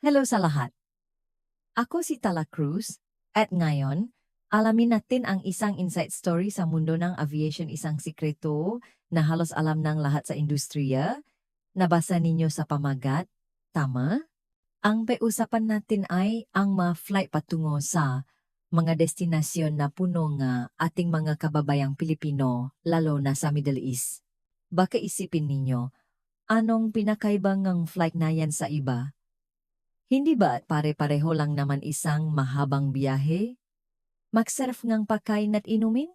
Hello sa lahat. Ako si Tala Cruz at ngayon, alamin natin ang isang insight story sa mundo ng aviation isang sikreto na halos alam ng lahat sa industriya. Nabasa ninyo sa pamagat, tama? Ang pag-usapan natin ay ang mga flight patungo sa mga destinasyon na puno nga ating mga kababayang Pilipino, lalo na sa Middle East. Baka isipin ninyo, anong pinakaibang ng flight na yan sa iba? Hindi ba pare-pareho lang naman isang mahabang biyahe? Mag-surf ngang pakain at inumin?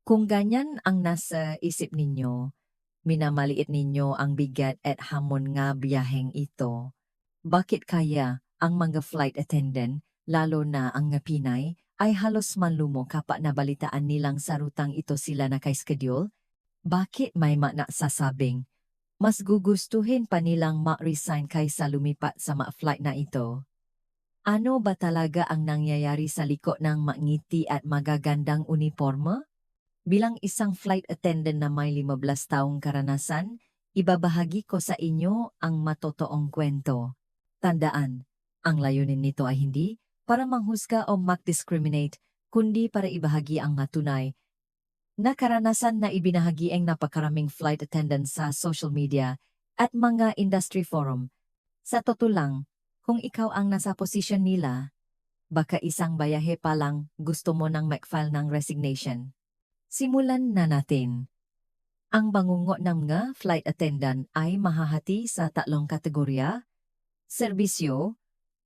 Kung ganyan ang nasa isip ninyo, minamaliit ninyo ang bigat at hamon nga biyaheng ito. Bakit kaya ang mga flight attendant, lalo na ang nga Pinay, ay halos manlumo kapag nabalitaan nilang sa rutang ito sila naka-schedule? Bakit may sasabing, mas gugustuhin pa nilang ma-resign kaysa lumipat sa ma-flight na ito? Ano ba talaga ang nangyayari sa liko ng mangiti at magagandang uniforme? Bilang isang flight attendant na may 15 taong karanasan, ibabahagi ko sa inyo ang matotoong kwento. Tandaan, ang layunin nito ay hindi para manghusga o mag-discriminate, kundi para ibahagi ang matunay na karanasan na ibinahagi ang napakaraming flight attendants sa social media at mga industry forum. Sa totoo lang, kung ikaw ang nasa posisyon nila, baka isang bayahe pa lang gusto mo nang mag-file ng resignation. Simulan na natin. Ang bangungot ng mga flight attendant ay mahahati sa tatlong kategorya, serbisyo,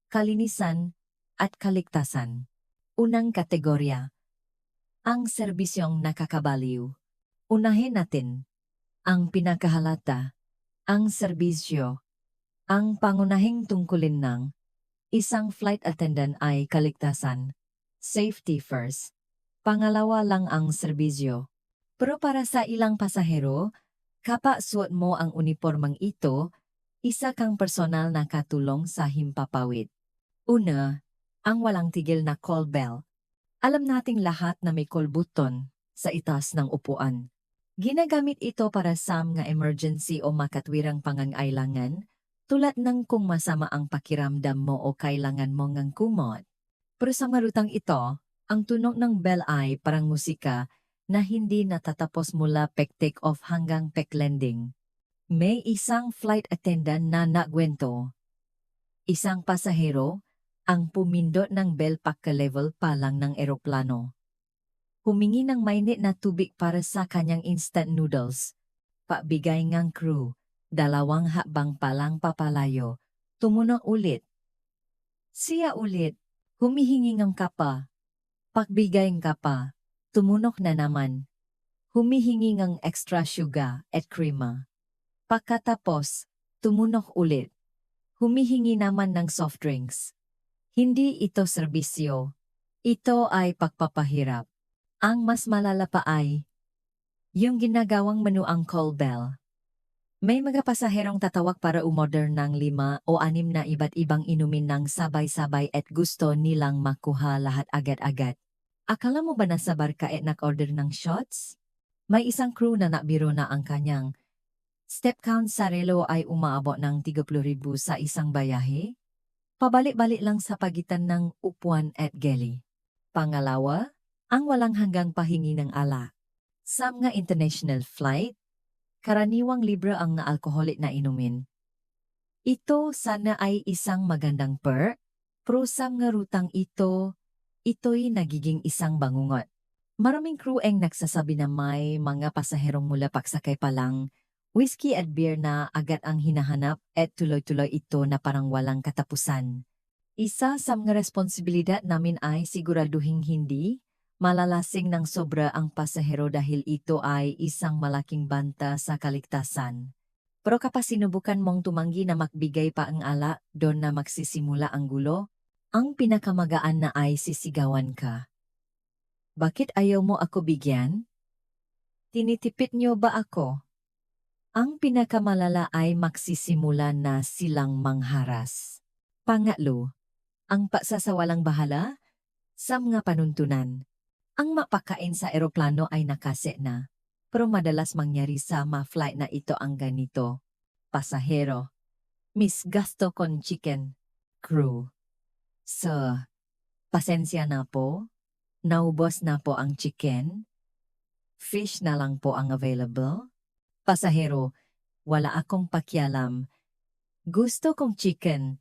kalinisan, at kaligtasan. Unang kategorya. Ang serbisyong nakakabaliw. Unahin natin. Ang pinakahalata. Ang serbisyo. Ang pangunahing tungkulin ng isang flight attendant ay kaligtasan. Safety first. Pangalawa lang ang serbisyo. Pero para sa ilang pasahero, kapag suot mo ang uniformang ito, isa kang personal na katulong sa himpapawid. Una, ang walang tigil na call bell. Alam nating lahat na may call button sa itas ng upuan. Ginagamit ito para sa mga emergency o makatwirang pangangailangan, tulad ng kung masama ang pakiramdam mo o kailangan mo ngang kumot. Pero sa marutang ito, ang tunog ng bell ay parang musika na hindi natatapos mula pek take off hanggang pek landing. May isang flight attendant na nagwento. Isang pasahero ang pumindot ng bell pagka-level pa lang ng eroplano. Humingi ng mainit na tubig para sa kanyang instant noodles. Pabigay ngang crew, dalawang hakbang pa lang papalayo, tumunog ulit. Siya ulit, humihingi ng kapa. Pagbigay ng kapa, tumunok na naman. Humihingi ng extra sugar at krema. Pagkatapos, tumunok ulit. Humihingi naman ng soft drinks. Hindi ito serbisyo. Ito ay pagpapahirap. Ang mas malala pa ay yung ginagawang menu ang call bell. May mga pasaherong tatawag para umorder ng lima o anim na iba't ibang inumin ng sabay-sabay at gusto nilang makuha lahat agad-agad. Akala mo ba nasa barka at nag-order ng shots? May isang crew na nakbiro na ang kanyang step count sa relo ay umaabot ng 30,000 sa isang bayahe? Pabalik-balik lang sa pagitan ng upuan at geli. Pangalawa, ang walang hanggang pahingi ng ala. Sa mga international flight, karaniwang libre ang na alkoholik na inumin. Ito sana ay isang magandang perk, pero sa mga rutang ito, ito'y nagiging isang bangungot. Maraming crew ang nagsasabi na may mga pasaherong mula pagsakay pa lang Whiskey at beer na agad ang hinahanap at tuloy-tuloy ito na parang walang katapusan. Isa sa mga responsibilidad namin ay siguraduhin hindi malalasing ng sobra ang pasahero dahil ito ay isang malaking banta sa kaligtasan. Pero kapag sinubukan mong tumanggi na magbigay pa ang ala, doon na magsisimula ang gulo, ang pinakamagaan na ay sisigawan ka. Bakit ayaw mo ako bigyan? Tinitipit niyo ba ako? Ang pinakamalala ay magsisimula na silang mangharas. Pangatlo, ang pagsasawalang bahala sa mga panuntunan. Ang mapakain sa eroplano ay nakase na, pero madalas mangyari sa mga flight na ito ang ganito. Pasahero, Miss Gasto con chicken. crew. So, pasensya na po. Naubos na po ang chicken. Fish na lang po ang available. Pasahero, wala akong pakialam. Gusto kong chicken.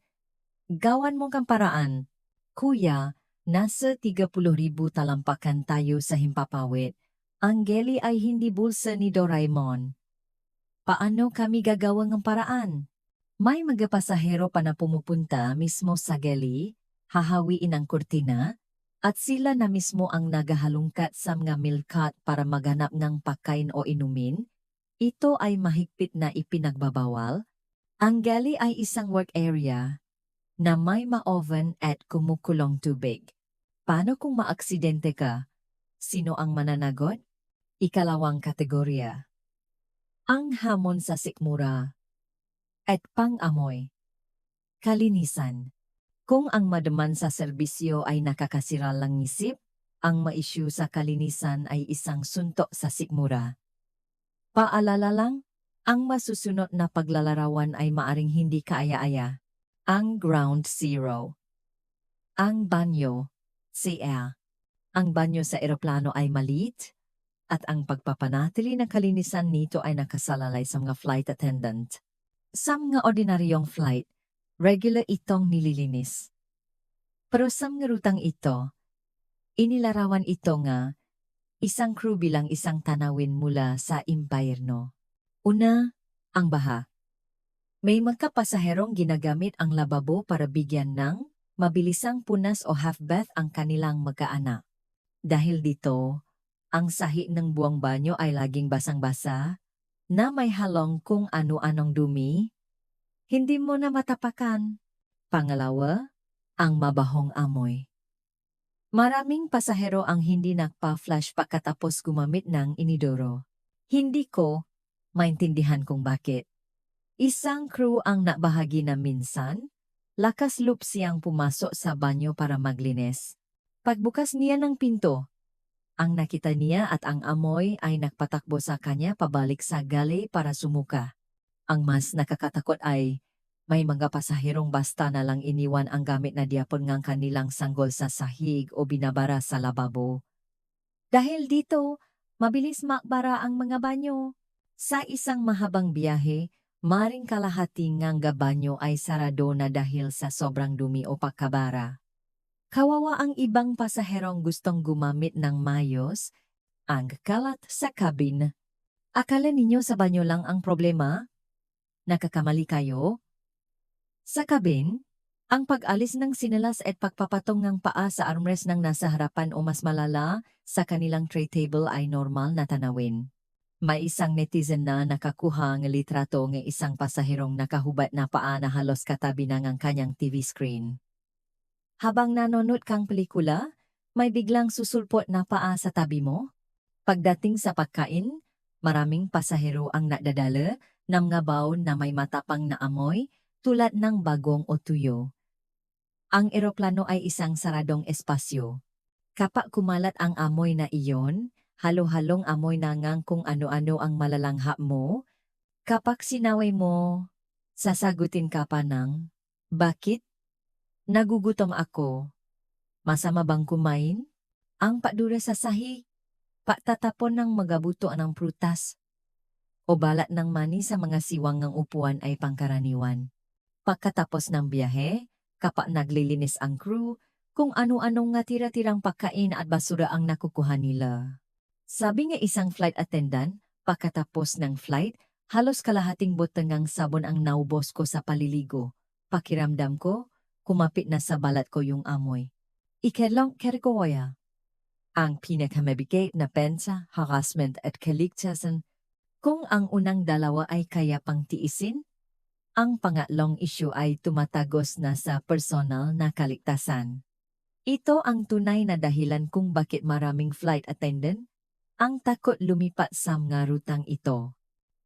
Gawan mo kang paraan. Kuya, nasa 30,000 talampakan tayo sa himpapawid. Ang geli ay hindi bulsa ni Doraemon. Paano kami gagawa ng paraan? May mga pasahero pa na pumupunta mismo sa geli, hahawiin ang kurtina, at sila na mismo ang nagahalungkat sa mga milkat para maghanap ng pagkain o inumin. Ito ay mahigpit na ipinagbabawal. Ang galley ay isang work area na may ma-oven at kumukulong tubig. Paano kung maaksidente ka? Sino ang mananagot? Ikalawang kategorya. Ang hamon sa sikmura at pang-amoy. Kalinisan. Kung ang madaman sa serbisyo ay nakakasira lang isip, ang maisyu sa kalinisan ay isang suntok sa sikmura. Paalala lang, ang masusunod na paglalarawan ay maaring hindi kaaya-aya. Ang ground zero. Ang banyo, CL. Ang banyo sa eroplano ay maliit, at ang pagpapanatili ng kalinisan nito ay nakasalalay sa mga flight attendant. Sa mga ordinaryong flight, regular itong nililinis. Pero sa mga rutang ito, inilarawan ito nga isang crew bilang isang tanawin mula sa impyerno. Una, ang baha. May mga pasaherong ginagamit ang lababo para bigyan ng mabilisang punas o half bath ang kanilang magkaanak. Dahil dito, ang sahi ng buwang banyo ay laging basang-basa, na may halong kung ano-anong dumi, hindi mo na matapakan. Pangalawa, ang mabahong amoy. Maraming pasahero ang hindi nakpa-flash pagkatapos gumamit ng inidoro. Hindi ko maintindihan kung bakit. Isang crew ang nabahagi na minsan, lakas loop siyang pumasok sa banyo para maglinis. Pagbukas niya ng pinto, ang nakita niya at ang amoy ay nagpatakbo sa kanya pabalik sa galley para sumuka. Ang mas nakakatakot ay may mga pasaherong basta na lang iniwan ang gamit na diapon ngang kanilang sanggol sa sahig o binabara sa lababo. Dahil dito, mabilis makbara ang mga banyo. Sa isang mahabang biyahe, maring kalahati ngang banyo ay sarado na dahil sa sobrang dumi o pagkabara. Kawawa ang ibang pasaherong gustong gumamit ng mayos, ang kalat sa cabin. Akala ninyo sa banyo lang ang problema? Nakakamali kayo? Sa cabin, ang pag-alis ng sinalas at pagpapatong ng paa sa armrest ng nasa harapan o mas malala sa kanilang tray table ay normal na tanawin. May isang netizen na nakakuha ng litrato ng isang pasaherong nakahubat na paa na halos katabi ng ang kanyang TV screen. Habang nanonood kang pelikula, may biglang susulpot na paa sa tabi mo? Pagdating sa pagkain, maraming pasahero ang nadadala ng mga baon na may matapang na amoy tulad ng bagong o tuyo. Ang eroplano ay isang saradong espasyo. Kapag kumalat ang amoy na iyon, halo-halong amoy na ngang kung ano-ano ang malalanghap mo, kapag sinaway mo, sasagutin ka pa ng, Bakit? Nagugutom ako. Masama bang kumain? Ang padura sa sahi. Patatapon ng magabuto ng prutas. O balat ng mani sa mga siwang ng upuan ay pangkaraniwan. Pagkatapos ng biyahe, kapag naglilinis ang crew, kung ano-anong nga tira-tirang pagkain at basura ang nakukuha nila. Sabi nga isang flight attendant, pagkatapos ng flight, halos kalahating botangang sabon ang naubos ko sa paliligo. Pakiramdam ko, kumapit na sa balat ko yung amoy. Ikedlong kerikoya. Ang pinakamabigay na pensa, harassment at kaligtasan, kung ang unang dalawa ay kaya pang tiisin, ang pangatlong issue ay tumatagos na sa personal na kaligtasan. Ito ang tunay na dahilan kung bakit maraming flight attendant ang takot lumipat sa mga rutang ito.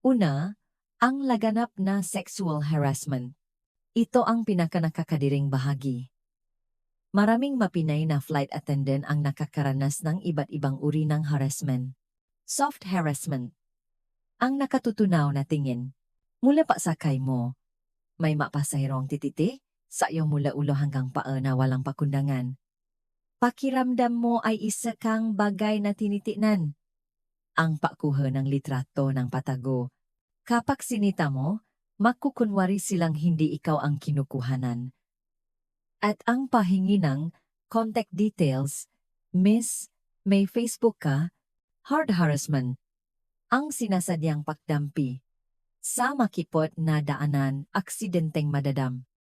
Una, ang laganap na sexual harassment. Ito ang pinakanakakadiring bahagi. Maraming mapinay na flight attendant ang nakakaranas ng iba't ibang uri ng harassment. Soft harassment. Ang nakatutunaw na tingin. Mula pa sakay mo, may mapasahirong tititi, sa iyong mula ulo hanggang paa na walang pakundangan. Pakiramdam mo ay isa kang bagay na tinitinan. Ang pakuha ng litrato ng patago. Kapag sinita mo, makukunwari silang hindi ikaw ang kinukuhanan. At ang pahingi ng contact details, Miss, may Facebook ka, hard harassment, ang sinasadyang pagdampi. Sa makipot na daanan, aksidenteng madadam.